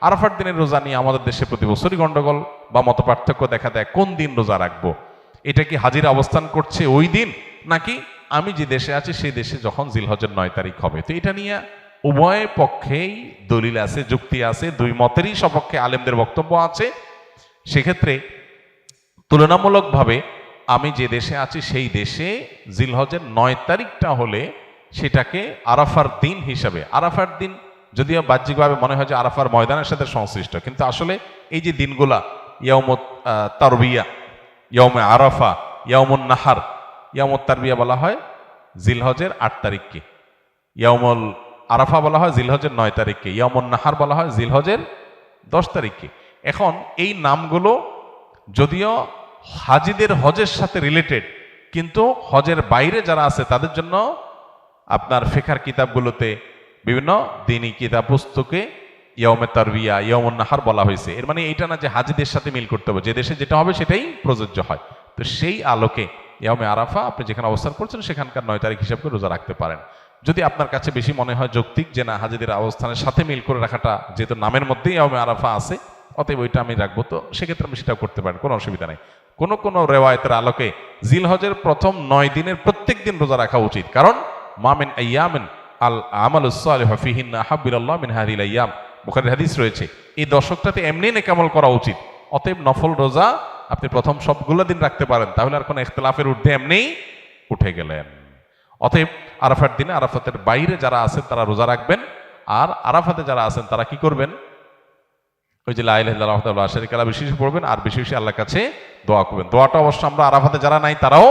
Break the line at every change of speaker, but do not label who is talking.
আরাফার দিনের রোজা নিয়ে আমাদের দেশে প্রতি বছরই গন্ডগোল বা মত পার্থক্য দেখা দেয়। কোন দিন রোজা রাখব? এটা কি হাজিরা অবস্থান করছে ওই দিন? নাকি আমি যে দেশে আছি, সেই দেশে যখন জিলহজের নয় তারিখ হবে। তো এটা নিয়ে উভয় পক্ষেই দলিল আছে, যুক্তি আছে, দুই মতেরই সপক্ষে আলেমদের বক্তব্য আছে। সেক্ষেত্রে তুলনামূলকভাবে আমি যে দেশে আছি, সেই দেশে জিলহজের নয় তারিখটা হলে সেটাকে আরাফার দিন হিসাবে, আরাফার দিন যদিও বাহ্যিকভাবে মনে হয় যে আরাফার ময়দানের সাথে সংশ্লিষ্ট, কিন্তু আসলে এই যে দিনগুলা ইয়মত তারবিয়া ইয়মে আরাফা ইয়মুন নাহার ইয়মত তারবিয়া বলা হয় জিলহজের আট তারিখকে। ইয়মল আরাফা বলা হয় জিলহজের নয় তারিখকে। ইয়মন নাহার বলা হয় জিলহজের দশ তারিখকে। এখন এই নামগুলো যদিও হাজিদের হজের সাথে রিলেটেড কিন্তু হজের বাইরে যারা আছে তাদের জন্য আপনার ফেখার কিতাবগুলোতে বিভিন্ন দিনী কিতাব পুস্তকে ইয়মে তারবিয়া ইয়মন নাহার বলা হয়েছে। এর মানে এইটা না যে হাজিদের সাথে মিল করতে হবে। যে দেশে যেটা হবে সেটাই প্রযোজ্য হয়। তো সেই আলোকে ইয়মে আরাফা আপনি যেখানে অবস্থান করছেন সেখানকার নয় তারিখ হিসাব করে রোজা রাখতে পারেন। যদি আপনার কাছে বেশি মনে হয় যৌক্তিক যে না, হাজিদের অবস্থানের সাথে মিল করে রাখাটা যেহেতু নামের মধ্যেই ইয়মে আরাফা আছে, অতএব ওইটা আমি রাখব। তো সেক্ষেত্রে আমি সেটাও করতে পারেন, কোনো অসুবিধা নেই। কোন কোনো রেওয়ায়তের আলোকে জিলহজের প্রথম নয় দিনের প্রত্যেক দিন রোজা রাখা উচিত। কারণ মামেন আয়ামিন আল আমাল ফিহিন আহাবিল্লাহ মিন হাদিল আয়াম বুখারীর হাদিস রয়েছে, এই দশকটাতে এমনি নেকামল করা উচিত। অতএব নফল রোজা আপনি প্রথম সবগুলো দিন রাখতে পারেন, তাহলে আর কোনো ইখতলাফের ঊর্ধ্বে এমনিই উঠে গেলেন। অতএব আরাফার দিনে আরাফাতের বাইরে যারা আছেন তারা রোজা রাখবেন, আর আরাফাতে যারা আছেন তারা কি করবেন? ওই যে লাইল্লাহ আশারিক আল্লাহ বেশি বেশি পড়বেন, আর বেশি বেশি আল্লাহর কাছে দোয়া করবেন। দোয়াটা অবশ্য আমরা আরাফাতে যারা নাই তারাও